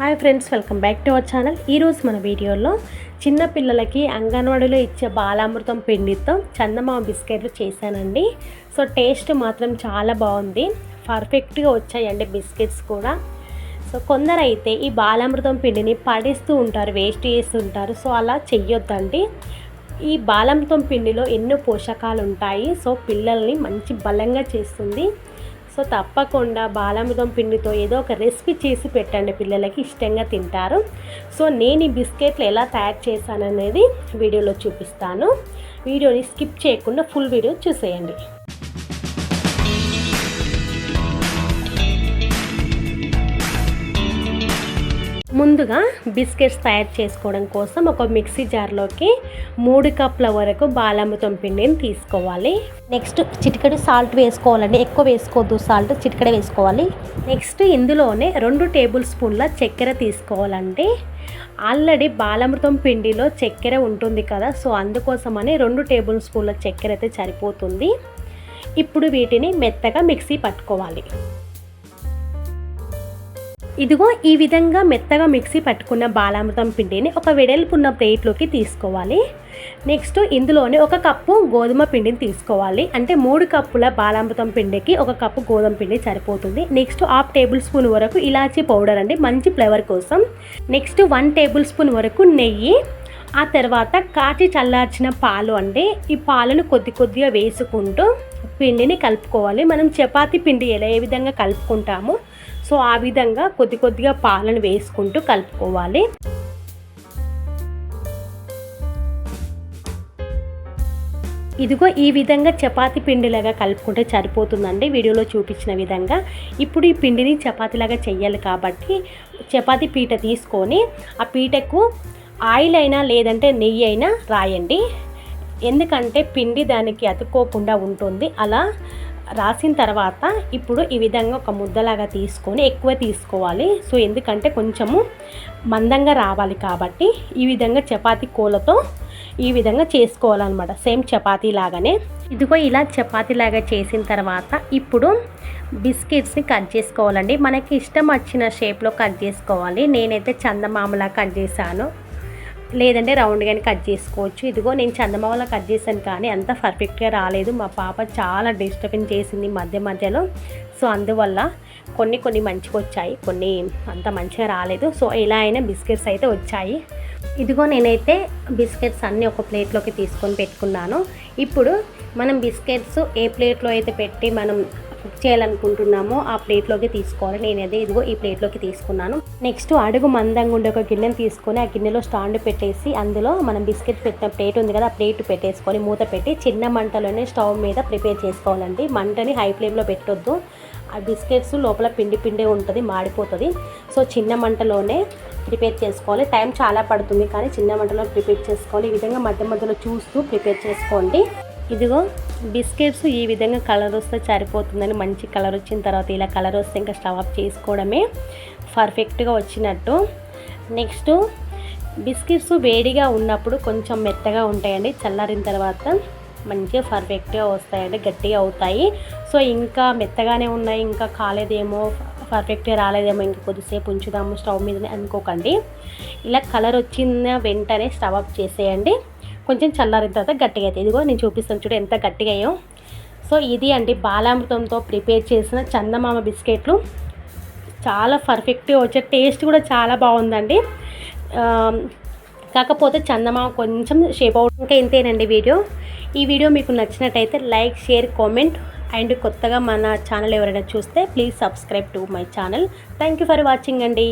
Hi friends welcome back to our channel. ఈరోజు మన వీడియోలో చిన్న పిల్లలకి అంగన్వాడీలో ఇచ్చే బాలామృతం పిండితో చందమామ బిస్కెట్లు చేశానండి. సో టేస్ట్ మాత్రం చాలా బాగుంది. పర్ఫెక్ట్గా వచ్చాయండి బిస్కెట్స్ కూడా. సో కొందరైతే ఈ బాలామృతం పిండిని పడేస్తూ ఉంటారు వేస్ట్ చేస్తుంటారు సో అలా చెయ్యొద్దండి. ఈ బాలామృతం పిండిలో ఎన్నో పోషకాలు ఉంటాయి సో పిల్లల్ని మంచి బలంగా చేస్తుంది. సో తప్పకుండా బాలామృతం పిండితో ఏదో ఒక రెసిపీ చేసి పెట్టండి. పిల్లలకి ఇష్టంగా తింటారు. సో నేను ఈ బిస్కెట్లు ఎలా తయారు చేశాననేది వీడియోలో చూపిస్తాను. వీడియోని స్కిప్ చేయకుండా ఫుల్ వీడియో చూసేయండి. ముందుగా బిస్కెట్స్ తయారు చేసుకోవడం కోసం ఒక మిక్సీ జార్లోకి మూడు కప్పుల వరకు బాలామృతం పిండిని తీసుకోవాలి. నెక్స్ట్ చిటికెడు సాల్ట్ వేసుకోవాలండి. ఎక్కువ వేసుకోవద్దు సాల్ట్ చిటికెడ వేసుకోవాలి. నెక్స్ట్ ఇందులోనే రెండు టేబుల్ స్పూన్ల చక్కెర తీసుకోవాలండి. ఆల్రెడీ బాలామృతం పిండిలో చక్కెర ఉంటుంది కదా సో అందుకోసమని రెండు టేబుల్ స్పూన్ల చక్కెర అయితే సరిపోతుంది. ఇప్పుడు వీటిని మెత్తగా మిక్సీ పట్టుకోవాలి. ఇదిగో ఈ విధంగా మెత్తగా మిక్సీ పట్టుకున్న బాలామృతం పిండిని ఒక వెడల్పున్న ప్లేట్లోకి తీసుకోవాలి. నెక్స్ట్ ఇందులోనే ఒక కప్పు గోధుమ పిండిని తీసుకోవాలి. అంటే మూడు కప్పుల బాలామృతం పిండికి ఒక కప్పు గోధుమ పిండి సరిపోతుంది. నెక్స్ట్ హాఫ్ టేబుల్ స్పూన్ వరకు ఇలాచీ పౌడర్ అండి మంచి ఫ్లేవర్ కోసం. నెక్స్ట్ వన్ టేబుల్ స్పూన్ వరకు నెయ్యి. ఆ తర్వాత కాచి చల్లార్చిన పాలు అంటే ఈ పాలను కొద్ది కొద్దిగా వేసుకుంటూ పిండిని కలుపుకోవాలి. మనం చపాతి పిండి ఎలా ఏ విధంగా కలుపుకుంటామో సో ఆ విధంగా కొద్ది కొద్దిగా పాలను వేసుకుంటూ కలుపుకోవాలి. ఇదిగో ఈ విధంగా చపాతి పిండిలాగా కలుపుకుంటే సరిపోతుందండి. వీడియోలో చూపించిన విధంగా. ఇప్పుడు ఈ పిండిని చపాతీలాగా చెయ్యాలి కాబట్టి చపాతి పీట తీసుకొని ఆ పీటకు ఆయిల్ అయినా లేదంటే నెయ్యి అయినా రాయండి. ఎందుకంటే పిండి దానికి అతుక్కోకుండా ఉంటుంది. అలా రాసిన తర్వాత ఇప్పుడు ఈ విధంగా ఒక ముద్దలాగా తీసుకొని ఎక్కువ తీసుకోవాలి. సో ఎందుకంటే కొంచెము మందంగా రావాలి కాబట్టి ఈ విధంగా చపాతి కూలతో ఈ విధంగా చేసుకోవాలన్నమాట. సేమ్ చపాతీ లాగానే. ఇదిగో ఇలా చపాతీ లాగా చేసిన తర్వాత ఇప్పుడు బిస్కెట్స్ని కట్ చేసుకోవాలండి. మనకి ఇష్టం వచ్చిన షేప్లో కట్ చేసుకోవాలి. నేనైతే చందమామలా కట్ చేశాను. లేదంటే రౌండ్గానే కట్ చేసుకోవచ్చు. ఇదిగో నేను చందమామలా కట్ చేశాను కానీ అంత పర్ఫెక్ట్గా రాలేదు. మా పాప చాలా డిస్టర్బెన్స్ చేసింది మధ్య మధ్యలో. సో అందువల్ల కొన్ని కొన్ని మంచిగా వచ్చాయి. కొన్ని అంత మంచిగా రాలేదు. సో ఎలా అయినా బిస్కెట్స్ అయితే వచ్చాయి. ఇదిగో నేనైతే బిస్కెట్స్ అన్నీ ఒక ప్లేట్లోకి తీసుకొని పెట్టుకున్నాను. ఇప్పుడు మనం బిస్కెట్స్ ఏ ప్లేట్లో అయితే పెట్టి మనం కుక్ చేయాలనుకుంటున్నామో ఆ ప్లేట్లోకి తీసుకోవాలి. నేనైతే ఇదిగో ఈ ప్లేట్లోకి తీసుకున్నాను. నెక్స్ట్ అడుగు మందంగా ఉండే ఒక గిన్నెను తీసుకొని ఆ గిన్నెలో స్టాండ్ పెట్టేసి అందులో మనం బిస్కెట్ పెట్టిన ప్లేట్ ఉంది కదా ఆ ప్లేట్ పెట్టేసుకొని మూత పెట్టి చిన్న మంటలోనే స్టవ్ మీద ప్రిపేర్ చేసుకోవాలండి. మంటని హై ఫ్లేమ్లో పెట్టొద్దు. ఆ బిస్కెట్స్ లోపల పిండి పిండి ఉంటుంది మాడిపోతుంది. సో చిన్న మంటలోనే ప్రిపేర్ చేసుకోవాలి. టైం చాలా పడుతుంది కానీ చిన్న మంటలో ప్రిపేర్ చేసుకోవాలి. ఈ విధంగా మధ్య మధ్యలో చూస్తూ ప్రిపేర్ చేసుకోండి. ఇదిగో బిస్కెట్స్ ఈ విధంగా కలర్ వస్తే సరిపోతుందని మంచి కలర్ వచ్చిన తర్వాత ఇలా కలర్ వస్తే ఇంకా స్టవ్ ఆఫ్ చేసుకోవడమే పర్ఫెక్ట్గా వచ్చినట్టు. నెక్స్ట్ బిస్కెట్స్ వేడిగా ఉన్నప్పుడు కొంచెం మెత్తగా ఉంటాయండి. చల్లారిన తర్వాత మంచిగా పర్ఫెక్ట్గా వస్తాయండి గట్టిగా అవుతాయి. సో ఇంకా మెత్తగానే ఉన్నాయి ఇంకా కాలేదేమో పర్ఫెక్ట్గా రాలేదేమో ఇంకా కొద్దిసేపు ఉంచుదాము స్టవ్ మీద అనుకోకండి. ఇలా కలర్ వచ్చిన వెంటనే స్టవ్ ఆఫ్ చేసేయండి. కొంచెం చల్లారిన తర్వాత గట్టిగా అవుతాయి ఇదిగో నేను చూపిస్తాను చూడు ఎంత గట్టిగా అయ్యో సో ఇది అండి బాలామృతంతో ప్రిపేర్ చేసిన చందమామ బిస్కెట్లు. చాలా పర్ఫెక్ట్గా వచ్చే టేస్ట్ కూడా చాలా బాగుందండి. కాకపోతే చందమామ కొంచెం షేప్ అవుట్ ఇంకా ఇంతేనండి వీడియో. ఈ వీడియో మీకు నచ్చినట్టయితే లైక్ షేర్ కామెంట్ అండ్ కొత్తగా మన ఛానల్ ఎవరైనా చూస్తే please subscribe to my channel. Thank you for watching అండి.